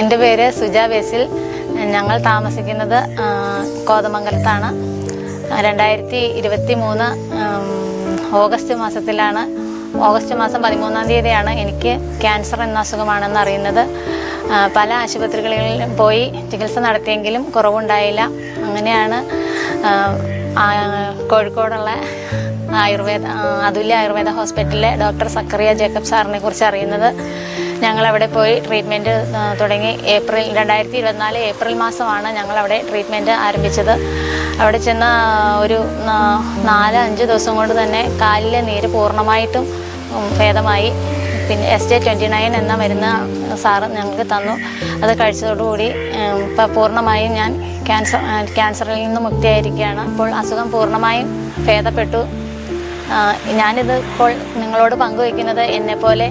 എന്റെ പേര് സുജ ബേസിൽ. ഞങ്ങൾ താമസിക്കുന്നത് കോതമംഗലത്താണ്. രണ്ടായിരത്തി ഇരുപത്തി മൂന്ന് ഓഗസ്റ്റ് മാസത്തിലാണ് ഓഗസ്റ്റ് മാസം പതിമൂന്നാം തീയതിയാണ് എനിക്ക് ക്യാൻസർ എന്ന അസുഖമാണെന്ന് അറിയുന്നത്. പല ആശുപത്രികളിലും പോയി ചികിത്സ നടത്തിയെങ്കിലും കുറവുണ്ടായില്ല. അങ്ങനെയാണ് കോഴിക്കോടുള്ള ആയുർവേദ അതുല്യ ആയുർവേദ ഹോസ്പിറ്റലിലെ ഡോക്ടർ സക്കറിയ ജേക്കബ് സാറിനെ കുറിച്ച് അറിയുന്നത്. ഞങ്ങൾ അവിടെ പോയി ട്രീറ്റ്മെന്റ് തുടങ്ങി ഏപ്രിൽ രണ്ടായിരത്തി ഇരുപത്തിനാല് ഏപ്രിൽ മാസമാണ് ഞങ്ങൾ അവിടെ ട്രീറ്റ്മെന്റ് ആരംഭിച്ചത്. അവിടെ ചെന്ന ഒരു നാല് അഞ്ച് ദിവസം കൊണ്ട് തന്നെ കാലിലെ നീര് പൂർണമായിട്ടും ഭേദമായി. പിന്നെ എസ് ജെ ട്വന്റി നയൻ എന്ന മരുന്ന് സാറ് ഞങ്ങൾക്ക് തന്നു. അത് കഴിച്ചതോടുകൂടി ഇപ്പം പൂർണമായും ഞാൻ ക്യാൻസർ ക്യാൻസറിൽ നിന്ന് മുക്തിയായിരിക്കുകയാണ്. അപ്പോൾ അസുഖം പൂർണമായും ഭേദപ്പെട്ടു. ഞാനിത് ഇപ്പോൾ നിങ്ങളോട് പങ്കുവയ്ക്കുന്നത് എന്നെപ്പോലെ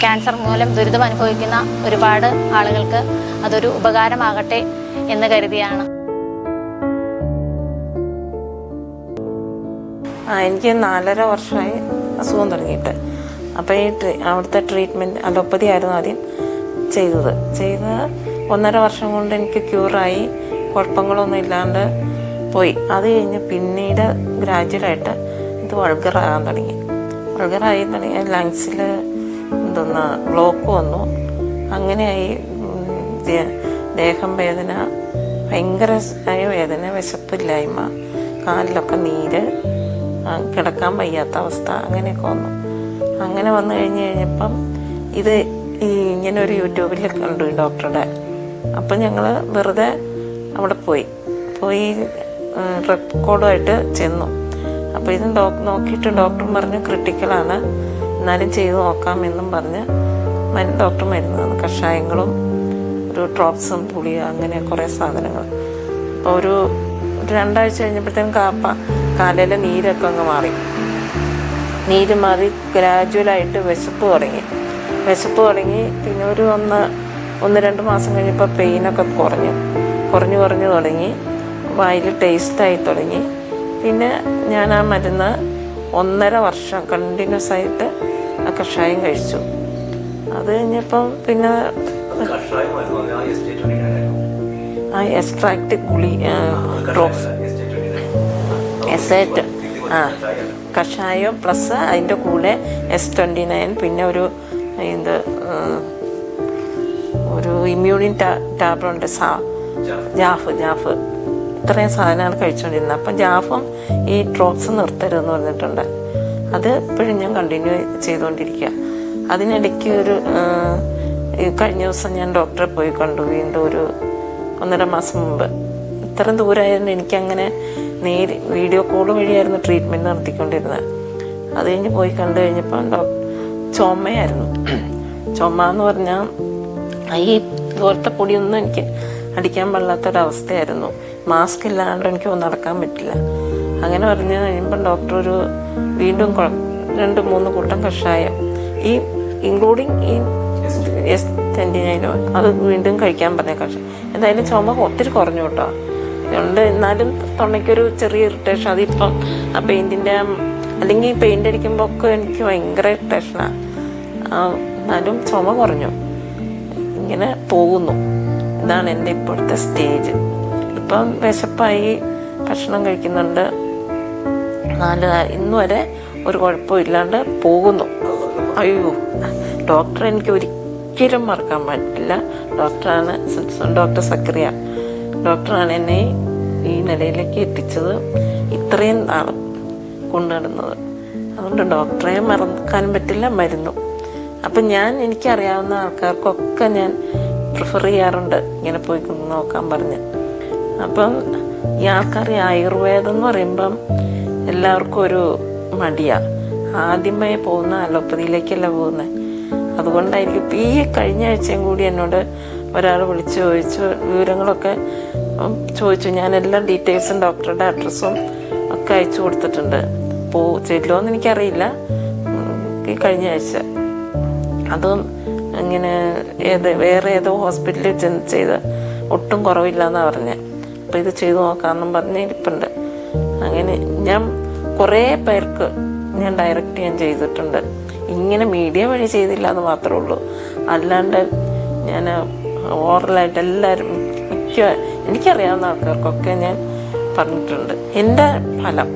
ക്യാൻസർ മൂലം ദുരിതം അനുഭവിക്കുന്ന ഒരുപാട് ആളുകൾക്ക് അതൊരു ഉപകാരമാകട്ടെ എന്ന് കരുതിയാണ്. എനിക്ക് നാലര വർഷമായി അസുഖം തുടങ്ങിയിട്ട്. അപ്പോൾ ഈ അവിടുത്തെ ട്രീറ്റ്മെന്റ് അലോപ്പതി ആയിരുന്നു ആദ്യം ചെയ്തത്. ചെയ്ത് ഒന്നര വർഷം കൊണ്ട് എനിക്ക് ക്യൂറായി കുഴപ്പങ്ങളൊന്നും ഇല്ലാണ്ട് പോയി. അത് കഴിഞ്ഞ് പിന്നീട് ഗ്രാജുവലായിട്ട് ഇത് വൾഗറാകാൻ തുടങ്ങി. വൾഗറായി തുടങ്ങിയ ലങ്സിൽ എന്തോന്ന് ബ്ലോക്ക് വന്നു. അങ്ങനെയായി ദേഹം വേദന ഭയങ്കര ആയ വേദന വിശപ്പില്ലായ്മ കാലിലൊക്കെ നീര് കിടക്കാൻ വയ്യാത്ത അവസ്ഥ അങ്ങനെയൊക്കെ വന്നു. അങ്ങനെ വന്നു കഴിഞ്ഞ് കഴിഞ്ഞപ്പം ഇത് ഈ ഇങ്ങനെ ഒരു യൂട്യൂബിൽ കണ്ടു ഡോക്ടറുടെ. അപ്പം ഞങ്ങൾ വെറുതെ അവിടെ പോയി. പോയി റെക്കോർഡുമായിട്ട് ചെന്നു. അപ്പോൾ ഇത് ഡോക്ടർ നോക്കിയിട്ട് ഡോക്ടർ പറഞ്ഞു ക്രിട്ടിക്കലാണ്. എന്നാലും ചെയ്ത് നോക്കാമെന്നും പറഞ്ഞ് ഡോക്ടർ മരുന്ന് തന്നു കഷായങ്ങളും ഒരു ഡ്രോപ്സും പുളി അങ്ങനെ കുറേ സാധനങ്ങൾ. അപ്പോൾ ഒരു ഒരു രണ്ടാഴ്ച കഴിഞ്ഞപ്പോഴത്തേനും കാപ്പ കാലയിലെ നീരൊക്കെ അങ്ങ് മാറി. നീര് മാറി ഗ്രാജുവലായിട്ട് വിശപ്പ് തുടങ്ങി. വിശപ്പ് തുടങ്ങി പിന്നെ ഒരു ഒന്ന് ഒന്ന് രണ്ട് മാസം കഴിഞ്ഞപ്പോൾ പെയിനൊക്കെ കുറഞ്ഞു. കുറഞ്ഞു കുറഞ്ഞു തുടങ്ങി. വായിൽ ടേസ്റ്റായി തുടങ്ങി. പിന്നെ ഞാൻ ആ മരുന്ന് ഒന്നര വർഷം കണ്ടിന്യൂസ് ആയിട്ട് ആ കഷായം കഴിച്ചു. അത് കഴിഞ്ഞപ്പം പിന്നെ ആ എക്സ്ട്രാക്ട് ഗുളി ഡ്രോപ്സ്. എസേറ്റ് ആ കഷായം പ്ലസ് അതിന്റെ കൂടെ എസ് ട്വന്റി നയൻ പിന്നെ ഒരു എന്ത് ഒരു ഇമ്മ്യൂണിൻ ടാബ്ലുണ്ട് സാ ജാഫ് ജാഫ്. ഇത്രയും സാധനമാണ് കഴിച്ചുകൊണ്ടിരുന്നത് അപ്പം ജാഫും ഈ ഡ്രോപ്സ് നിർത്തരുതെന്ന് പറഞ്ഞിട്ടുണ്ട്. അത് ഇപ്പോഴും ഞാൻ കണ്ടിന്യൂ ചെയ്തുകൊണ്ടിരിക്കുക അതിനിടയ്ക്ക് ഒരു കഴിഞ്ഞ ദിവസം ഞാൻ ഡോക്ടറെ പോയി കണ്ടു. വീണ്ടും ഒരു ഒന്നര മാസം മുമ്പ്. ഇത്രയും ദൂരമായിരുന്നു എനിക്കങ്ങനെ നേരി വീഡിയോ കോൾ വഴിയായിരുന്നു ട്രീറ്റ്മെന്റ് നടത്തിക്കൊണ്ടിരുന്നത് അത് കഴിഞ്ഞ് പോയി കണ്ടു കഴിഞ്ഞപ്പം ഡോക്ടർ ചുമയായിരുന്നു. ചുമ എന്ന് പറഞ്ഞാൽ ഈ ഇതുപോലത്തെ പൊടിയൊന്നും എനിക്ക് അടിക്കാൻ പാടില്ലാത്തൊരവസ്ഥയായിരുന്നു. മാസ്ക് ഇല്ലാണ്ട് എനിക്ക് നടക്കാൻ പറ്റില്ല. അങ്ങനെ പറഞ്ഞ് കഴിയുമ്പം ഡോക്ടർ ഒരു വീണ്ടും രണ്ട് മൂന്ന് കൂട്ടം കഷായം. ഈ ഇൻക്ലൂഡിങ് ഈ എസ് ട്വന്റി അത് വീണ്ടും കഴിക്കാൻ പറഞ്ഞ കഷായം. എന്തായാലും ചുമ ഒത്തിരി കുറഞ്ഞു കേട്ടോ. അതുകൊണ്ട് എന്നാലും തൊണ്ടയ്ക്കൊരു ചെറിയ ഇറിറ്റേഷൻ അതിപ്പം ആ പെയിന്റിന്റെ അല്ലെങ്കിൽ പെയിന്റ് അടിക്കുമ്പോൾ ഒക്കെ എനിക്ക് ഭയങ്കര ഇറിറ്റേഷനാണ് എന്നാലും ചുമ കുറഞ്ഞു. ഇങ്ങനെ പോകുന്നു. ഇതാണ് എന്റെ ഇപ്പോഴത്തെ സ്റ്റേജ് ഇപ്പം വിശപ്പായി ഭക്ഷണം കഴിക്കുന്നുണ്ട്. നാല് ഇന്ന് വരെ ഒരു കുഴപ്പവും ഇല്ലാണ്ട് പോകുന്നു. അയ്യോ ഡോക്ടർ എനിക്ക് ഒരിക്കലും മറക്കാൻ പറ്റില്ല. ഡോക്ടറാണ് ഡോക്ടർ സക്രിയ. ഡോക്ടറാണ് എന്നെ ഈ നിലയിലേക്ക് എത്തിച്ചത്. ഇത്രയും നാളും കൊണ്ടുനടന്നത്. അതുകൊണ്ട് ഡോക്ടറെ മറക്കാനും പറ്റില്ല മരുന്നു. അപ്പം ഞാൻ എനിക്കറിയാവുന്ന ആൾക്കാർക്കൊക്കെ ഞാൻ പ്രിഫർ ചെയ്യാറുണ്ട് ഇങ്ങനെ പോയി നോക്കാൻ പറഞ്ഞ്. അപ്പം ഈ ആൾക്കാർ ആയുർവേദം എന്ന് പറയുമ്പം എല്ലാവർക്കും ഒരു മടിയാ. ആദ്യമേ പോകുന്ന അലോപ്പതിയിലേക്കല്ല പോകുന്നത് അതുകൊണ്ടായിരിക്കും ഇപ്പം ഈ കഴിഞ്ഞ ആഴ്ചയും കൂടി എന്നോട് ഒരാൾ വിളിച്ച് ചോദിച്ചു വിവരങ്ങളൊക്കെ ചോദിച്ചു. ഞാൻ എല്ലാ ഡീറ്റെയിൽസും ഡോക്ടറുടെ അഡ്രസ്സും ഒക്കെ അയച്ചു കൊടുത്തിട്ടുണ്ട്. പോ ചെല്ലുമോയെന്ന് എനിക്കറിയില്ല. ഈ കഴിഞ്ഞ ആഴ്ച. അതും ഇങ്ങനെ ഏത് വേറെ ഏതോ ഹോസ്പിറ്റലിൽ ചെന്ന് ചെയ്ത് ഒട്ടും കുറവില്ല എന്നാണ് പറഞ്ഞത് അപ്പോൾ ഇത് ചെയ്തു നോക്കാമെന്നും പറഞ്ഞ് ഇരിപ്പുണ്ട്. അങ്ങനെ ഞാൻ കുറേ പേർക്ക് ഞാൻ ഡയറക്റ്റ് ഞാൻ ചെയ്തിട്ടുണ്ട്. ഇങ്ങനെ മീഡിയ വഴി ചെയ്തില്ല എന്ന് മാത്രമേ ഉള്ളൂ. അല്ലാണ്ട് ഞാൻ ഓറലായിട്ട് എല്ലാവരും മിക്ക എനിക്കറിയാവുന്ന ആൾക്കാർക്കൊക്കെ ഞാൻ പറഞ്ഞിട്ടുണ്ട്. എന്റെ ഫലം